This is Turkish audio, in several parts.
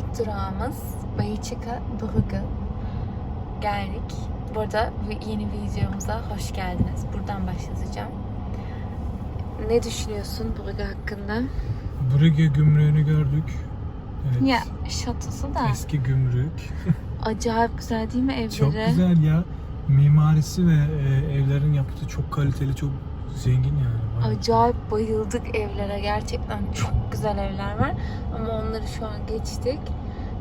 ilk durağımız Bayıçıka Brugge. Geldik. Burada yeni videomuza hoş geldiniz. Buradan başlatacağım. Ne düşünüyorsun Brugge hakkında? Brügge gümrüğünü gördük. Evet. Ya şatosu da Eski gümrük. acayip güzel değil mi evleri? Çok güzel ya. Mimarisi ve e, evlerin yapıtı çok kaliteli, çok zengin yani. Acayip bayıldık evlere. Gerçekten çok güzel evler var. Ama onları şu an geçtik.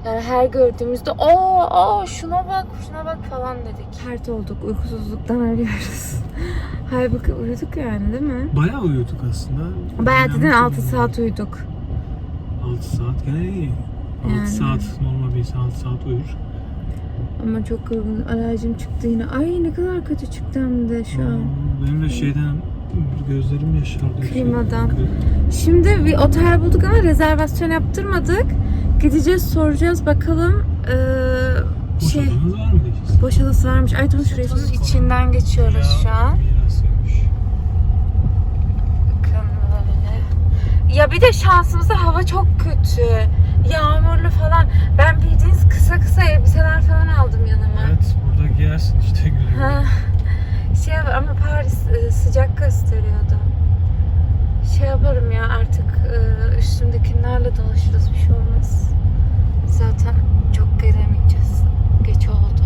Yani her gördüğümüzde aa, aa şuna bak şuna bak falan dedik. Pert olduk. Uykusuzluktan arıyoruz. Halbuki uyuduk yani değil mi? Bayağı uyuduk aslında. Bayağı dedin Önemli 6 değil. saat uyuduk. 6 saat gene iyi. 6 Yani. saat normal bir 6 saat uyur. Ama çok yorgun. Alerjim çıktı yine. Ay ne kadar kötü çıktı hem de şu an. Aa, Benim de şeyden gözlerim yaşardı. Klimadan. Şimdi bir otel bulduk ama rezervasyon yaptırmadık. Gideceğiz soracağız bakalım. Ee, şey boş odası varmış. Ay tam şuraya. İçinden geçiyoruz şu an. Bakın böyle. Ya bir de şansımıza hava çok kötü. Yağmurlu falan. Ben bildiğiniz kısa kısa elbiseler falan aldım yanıma. Evet burada giyersin işte. Ha, şey ama Paris e, sıcak gösteriyordu. Şey yaparım ya artık e, üstümdekilerle dolaşırız bir şey olmaz. Zaten çok gezemeyeceğiz. Geç oldu.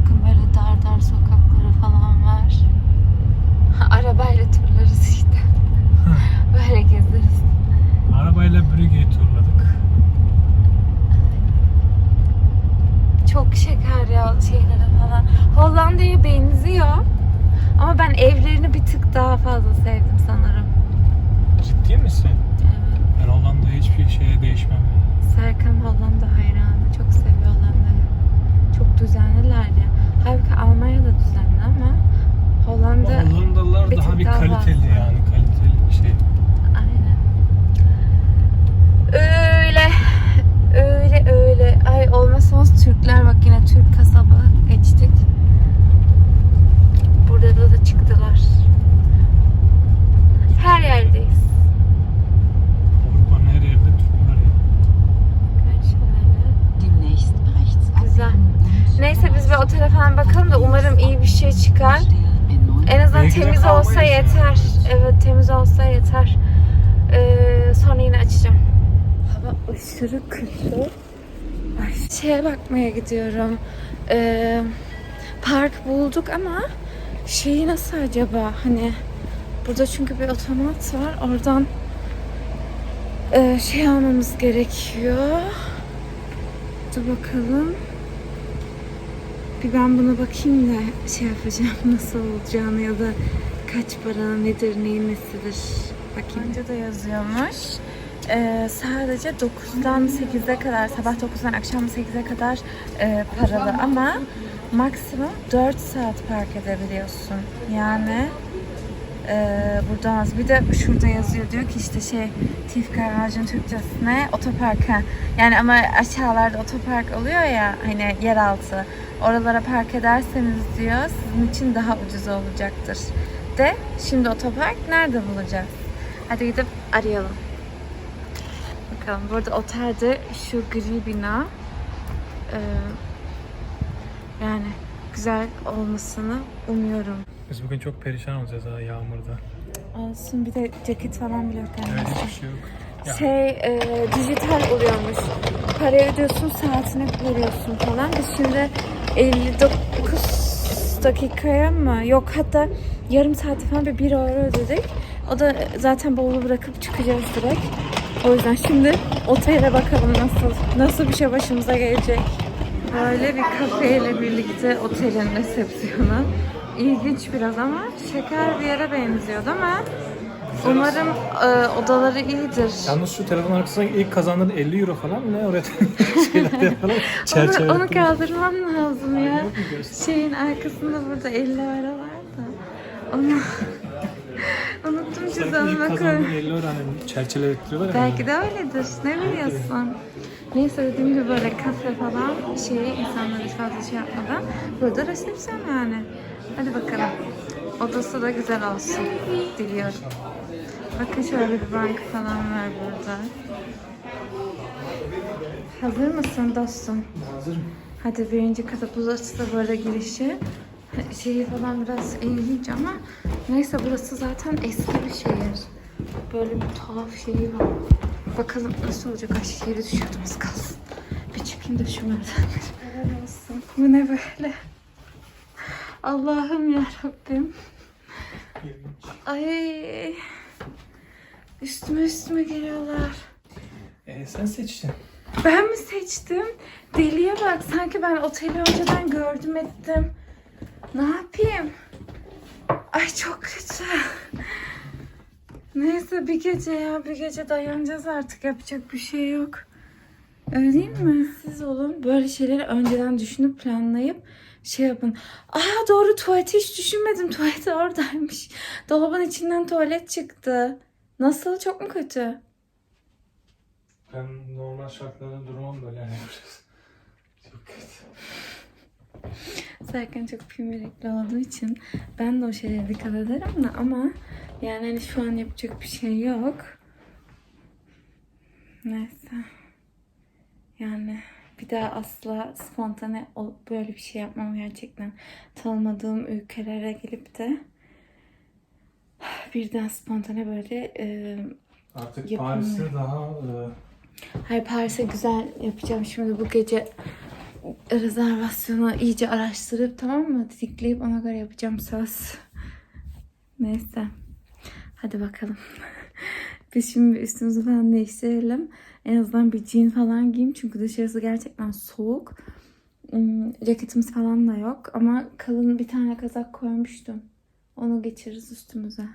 Bakın böyle dar dar sokakları falan var. Arabayla turlarız işte. böyle gezeriz. Arabayla Brügge'yi turladık. Çok şeker ya şeyleri falan. Hollanda'ya benziyor. Ama ben evlerini bir tık daha fazla sevdim sanırım. Ciddi misin? Evet. Ben Hollanda'ya hiçbir şeye değişmem. Serkan Hollanda hayranı. Çok seviyor Hollanda'yı. Çok düzenliler ya. Halbuki Almanya da düzenli ama Hollanda Ama Hollandalılar bir daha tık bir daha kaliteli fazla. yani kaliteli bir şey. aynen. Öyle. Öyle öyle. Ay olmazsa olmaz Türkler bak yine Türk kasaba geçtik. Burada da, da çıktılar. Her yerdeyiz. Avrupa'nın her yerinde Türk var ya. Ben şöyle. Demnächst rechts Güzel. abbiegen. Neyse biz bir otele falan bakalım da umarım iyi bir şey çıkar. En azından Belki de temiz olsa kalmayız yani. Yeter. Evet temiz olsa yeter. Ee, sonra yine açacağım. Hava aşırı kötü. Ay, şeye bakmaya gidiyorum. Ee, park bulduk ama şeyi nasıl acaba? Hani burada çünkü bir otomat var. Oradan e, şey almamız gerekiyor. Dur bakalım. Bir ben buna bakayım da şey yapacağım nasıl olacağını ya da kaç para nedir neyin nesidir bakayım. Önce de yazıyormuş. Ee, sadece 9'dan 8'e kadar sabah 9'dan akşam 8'e kadar e, paralı ama maksimum 4 saat park edebiliyorsun. Yani e, buradan az. Bir de şurada yazıyor diyor ki işte şey Tif Garaj'ın Türkçesine otopark ha. Yani ama aşağılarda otopark oluyor ya hani yeraltı. Oralara park ederseniz diyor sizin için daha ucuz olacaktır. De şimdi otopark nerede bulacağız? Hadi gidip arayalım. Bakalım. Burada otelde şu gri bina e, yani güzel olmasını umuyorum. Biz bugün çok perişan olacağız ha yağmurda. Olsun bir de ceket falan bile yok yani. Evet hiçbir şey yok. Ya, Şey e, dijital oluyormuş. Para ödüyorsun saatine veriyorsun falan. Biz şimdi 59 dakikaya mı? Yok hatta yarım saate falan bir 1 euro ödedik. O da zaten bavulu bırakıp çıkacağız direkt. O yüzden şimdi otele bakalım nasıl nasıl bir şey başımıza gelecek. Böyle bir kafeyle birlikte otelin resepsiyonu. İlginç biraz ama şeker bir yere benziyor değil mi? Umarım e, odaları iyidir. Yalnız şu telefon arkasına ilk kazandığın 50 euro falan ne oraya şeyler yapalım. Çerçeve Onu, onu kaldırmam lazım ya. Şeyin arkasında burada 50 euro var. Onu unuttum cüzdanıma koy. kazandığın 50 euro hani çerçeve ettiriyorlar ya. Belki de öyledir. Ne biliyorsun? Neyse dediğim gibi böyle kafe falan şey insanlar hiç fazla şey yapmadan. Burada resepsiyon yani. Hadi bakalım. Odası da güzel olsun diliyorum. Bakın şöyle bir bank falan var burada. Hazır mısın dostum? Hazırım. Hadi birinci kata burası da böyle girişi. Şeyi falan biraz ilginç ama neyse burası zaten eski bir şehir. Böyle bir tuhaf şeyi var. Bakalım nasıl olacak? Ay yere düşüyordum az kalsın. Bir çıkayım da şu merdivenleri. Olsun. Bu ne böyle? Allah'ım ya Rabbim. Ay. Üstüme üstüme geliyorlar. E, sen seçtin. Ben mi seçtim? Deliye bak. Sanki ben oteli önceden gördüm ettim. Ne yapayım? Ay çok kötü. Neyse bir gece ya bir gece dayanacağız artık yapacak bir şey yok. Öyle değil mi? Siz olun böyle şeyleri önceden düşünüp planlayıp şey yapın. Aa doğru tuvaleti hiç düşünmedim. Tuvalet oradaymış. Dolabın içinden tuvalet çıktı. Nasıl? Çok mu kötü? Ben normal şartlarda durmam böyle yani. Çok kötü. Serkan çok pimirikli olduğu için ben de o şeylere dikkat ederim de ama yani hani şu an yapacak bir şey yok. Neyse. Yani bir daha asla spontane böyle bir şey yapmam gerçekten. Tanımadığım ülkelere gelip de birden spontane böyle e, Artık Yapılmıyor. Paris'te daha e, Hayır Paris'e güzel yapacağım şimdi bu gece rezervasyonu iyice araştırıp tamam mı? Didikleyip ona göre yapacağım söz. Neyse. Hadi bakalım. Biz şimdi üstümüzü falan değiştirelim. En azından bir jean falan giyeyim çünkü dışarısı gerçekten soğuk. Hmm, Ceketimiz falan da yok ama kalın bir tane kazak koymuştum. Onu geçiririz üstümüze.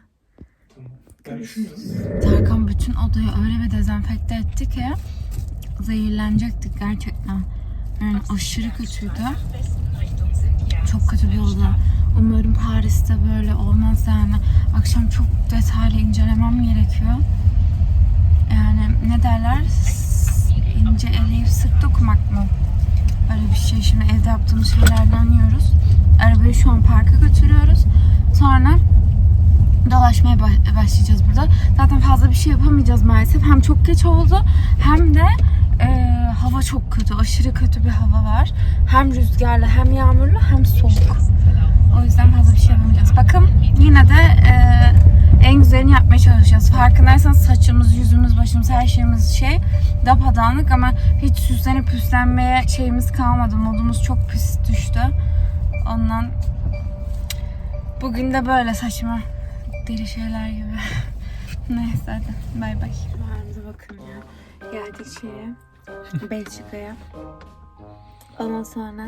düşünüyorum. Serkan bütün odayı öyle bir dezenfekte etti ki zehirlenecektik gerçekten. Yani aşırı kötüydü. Çok kötü bir oda. Umarım Paris'te böyle olmaz yani. Akşam çok detaylı incelemem gerekiyor. Yani ne derler? İnce eleyip sırt dokumak mı? Öyle bir şey. Şimdi evde yaptığımız şeylerden yiyoruz. Arabayı şu an parka götürüyoruz. Sonra dolaşmaya ba- başlayacağız burada. Zaten fazla bir şey yapamayacağız maalesef. Hem çok geç oldu hem de e, hava çok kötü. Aşırı kötü bir hava var. Hem rüzgarlı hem yağmurlu hem soğuk. O yüzden fazla bir şey yapamayacağız. Bakın yine de e, en güzelini yapmaya çalışacağız. Farkındaysanız saçımız, yüzümüz, başımız her şeyimiz şey dapadanlık ama hiç süslenip püslenmeye şeyimiz kalmadı. Modumuz çok pis düştü. Ondan bugün de böyle saçma deli şeyler gibi. Neyse hadi bay bay. Geldik şeye. Belçika'ya. Ondan sonra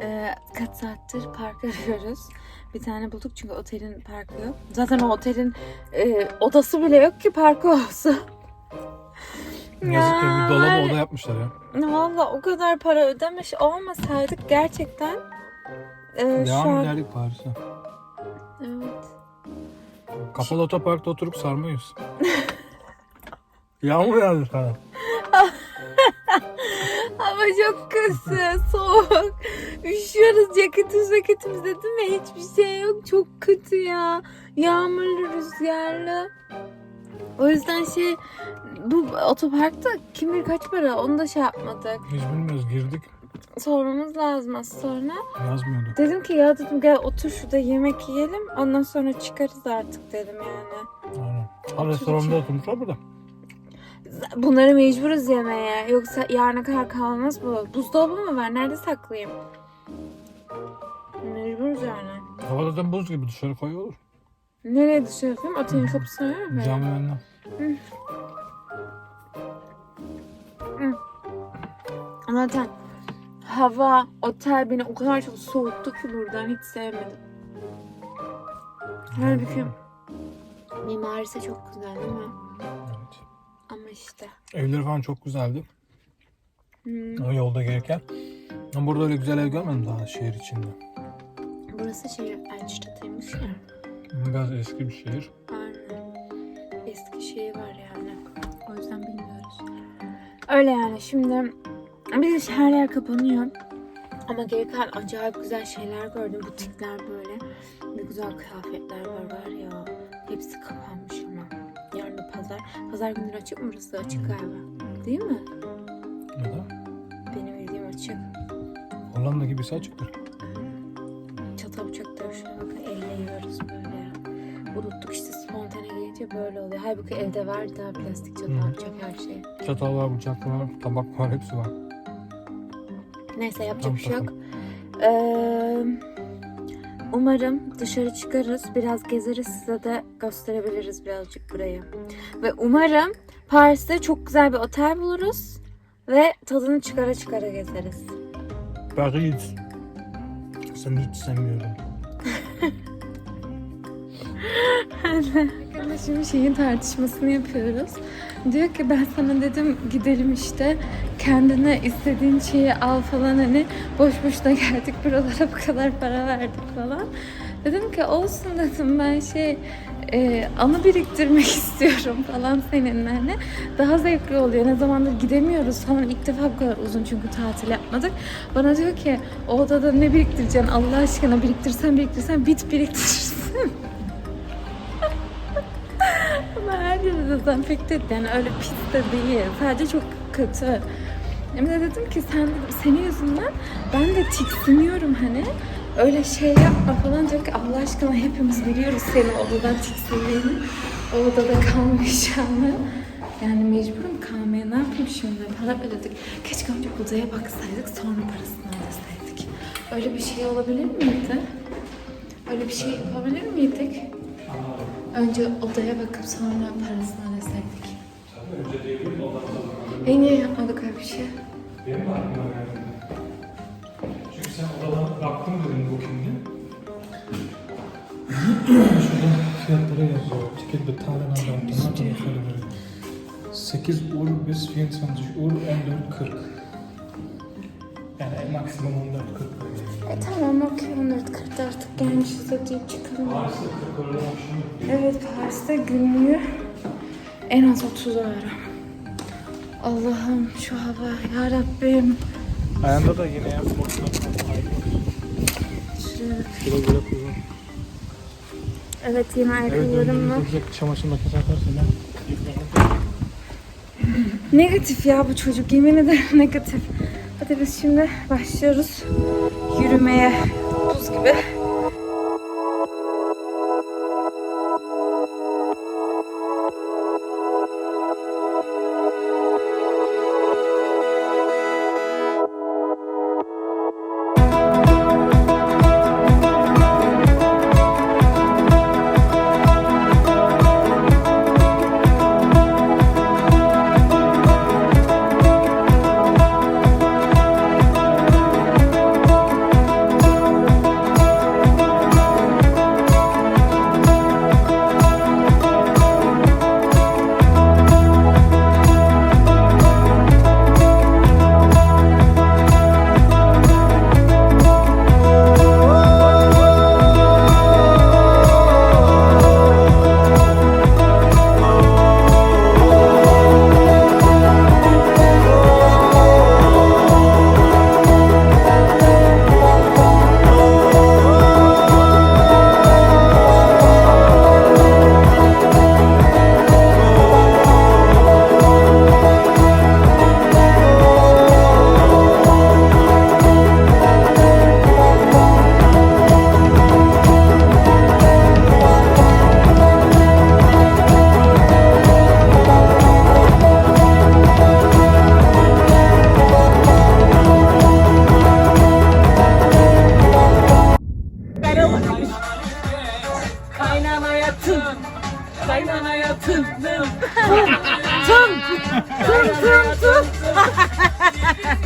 e, kaç saattir park arıyoruz. Bir tane bulduk çünkü otelin parkı yok. Zaten o otelin e, odası bile yok ki parkı olsun. Yazık ya bir dolaba oda yapmışlar ya. Valla o kadar para ödemiş olmasaydık gerçekten e, şu Devam an... ederdik Paris'e. Evet. Kapalı otoparkta oturup sarmayız. Yağmur yağdı sana. Hava çok kötü, soğuk. Üşüyoruz ceketimiz ceketimiz dedim ya hiçbir şey yok. Çok kötü ya. Yağmurlu, rüzgarlı. O yüzden şey bu otoparkta kim bilir kaç para onu da şey yapmadık. Biz bilmiyoruz girdik. Sormamız lazım az sonra. Yazmıyordu. Dedim ki ya dedim gel otur şurada yemek yiyelim ondan sonra çıkarız artık dedim yani. Aynen. Ha restoranda oturmuşlar burada. Bunları mecburuz yemeye. Yoksa yarına kadar kalmaz bu. Buzdolabı mı var? Nerede saklayayım? Mecburuz yani. Hava zaten buz gibi dışarı koyuyor. Nereye dışarı koyayım? Otelin kapısına öyle mi? Cami önüne. Zaten hava, otel beni o kadar çok soğuttu ki buradan hiç sevmedim. Halbuki mimarisi çok güzel değil mi? Ama işte. Evleri falan çok güzeldi. hmm, O yolda gelirken. Ama burada öyle güzel ev görmedim daha şehir içinde. burası şey Elçitat'ıymış ya. Biraz eski bir şehir. Aynen. Eski şeyi var yani. O yüzden bilmiyoruz. Öyle yani şimdi de her yer kapanıyor. Ama geri kalan acayip güzel şeyler gördüm. Butikler böyle. Ne güzel kıyafetler var var ya. Hepsi kapanmış pazar. Pazar günleri açık mı burası? Açık galiba. Değil mi? Da Benim bildiğim açık. Hollanda gibisi açıktır. Çatal bıçak da şuna bakın elle yiyoruz böyle. Unuttuk işte spontane gelince böyle oluyor. Halbuki evde var daha plastik çatal Hı. bıçak her şey. Çatal var, bıçak var, tabak var, hepsi var. Neyse yapacak Tam bir şey yok. takım. Ee, umarım dışarı çıkarız. Biraz gezeriz. Size de gösterebiliriz birazcık burayı. Ve umarım Paris'te çok güzel bir otel buluruz. Ve tadını çıkara çıkara gezeriz. Paris. Seni hiç sevmiyorum. Arkadaşım şeyin tartışmasını yapıyoruz. Diyor ki ben sana dedim gidelim işte kendine istediğin şeyi al falan hani boş boşuna geldik buralara bu kadar para verdik falan. Dedim ki olsun dedim ben şey e, anı biriktirmek istiyorum falan seninle hani. Daha zevkli oluyor. Ne zamandır gidemiyoruz falan. ilk defa bu kadar uzun çünkü tatil yapmadık. Bana diyor ki o odada ne biriktireceksin Allah aşkına biriktirsen biriktirsen bit biriktirirsin. Ama her yeri dezenfekte etti. Yani öyle pis de değil. Sadece çok kötü. Hem de dedim ki sen dedim, senin yüzünden ben de tiksiniyorum hani. Öyle şey yapma falan diyor ki Allah aşkına hepimiz biliyoruz senin odadan tiksindiğini. O odada kalmayacağını. Yani mecburum kalmaya. Ne yapayım şimdi? Para ödedik. Keşke önce odaya baksaydık sonra parasını ödeseydik. Öyle bir şey olabilir miydi? Öyle bir şey yapabilir miydik? Önce odaya bakıp sonra parasını ödeseydik. E niye yapmadık öyle bir şey? Benim baktım dedin booking'e. Şurada fiyatları yazıyor. Ticket betalen anlatımlar. 8 ur bis 24 ur 14.40. Yani maksimum 14.40. E tamam okey 14.40'da artık gelmişiz hadi çıkalım. Paris'te 40 euro olmuş. Evet Paris'te günlüğü en az 30 euro. Allah'ım şu hava ya Rabbim. Ayağında da yine yapmak. Güle güle kullan. Evet Evet, ayakkabılarımla. döndüğümüzde çamaşır makinesi atarsın ben. Negatif ya bu çocuk yemin ederim negatif. Hadi biz şimdi başlıyoruz yürümeye. Buz gibi.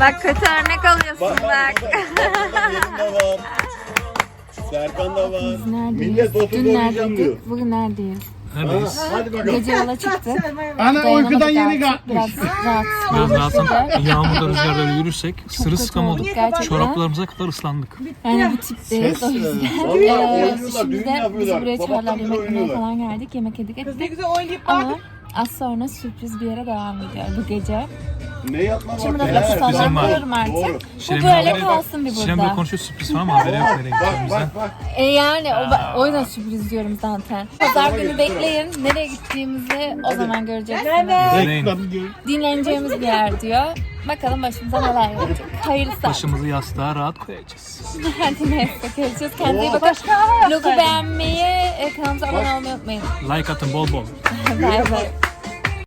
Bak kötü örnek alıyorsun bak. Benim de var. Serkan da var. Neredeyiz? Millet Dün oynayacağım neredeydik? diyor. Bugün neredeyiz? Hadi bakalım. Gece yola çıktık. Ana Dayanamadık uykudan yeni artık. kalkmış. Biraz rahat. Biraz rahatım. Yağmurda rüzgarda öyle yürürsek sırılsıklam olduk. gerçekten. Çoraplarımıza kadar ıslandık. Yani bu tipteyiz o yüzden. vallahi şimdi düğün de bizi yapıyorlar. buraya Sabahtan beri yemek yemeye oynuyorlar. falan geldik. Yemek yedik Kız ne ettik. güzel oynayıp Ama az sonra sürpriz bir yere devam ediyor bu gece. Ne yapma bak. Şimdi lafı falan var. artık. Doğru. Bu böyle kalsın bir Şirin böyle burada. konuşuyor sürpriz falan ama haberi yok nereye Bak gideceğimizden. bak bak. E yani o, o yüzden sürpriz diyorum zaten. Pazar günü bekleyin. Nereye gittiğimizi o zaman göreceksiniz. Deneyin. Dinleneceğimiz bir yer diyor. Bakalım başımıza neler gelecek. Hayırlısı. Başımızı yastığa rahat koyacağız. Hadi neyse görüşürüz. Kendinize iyi bakın. Vlogu beğenmeyi, e, kanalımıza abone olmayı unutmayın. Like atın bol bol. Bay bay.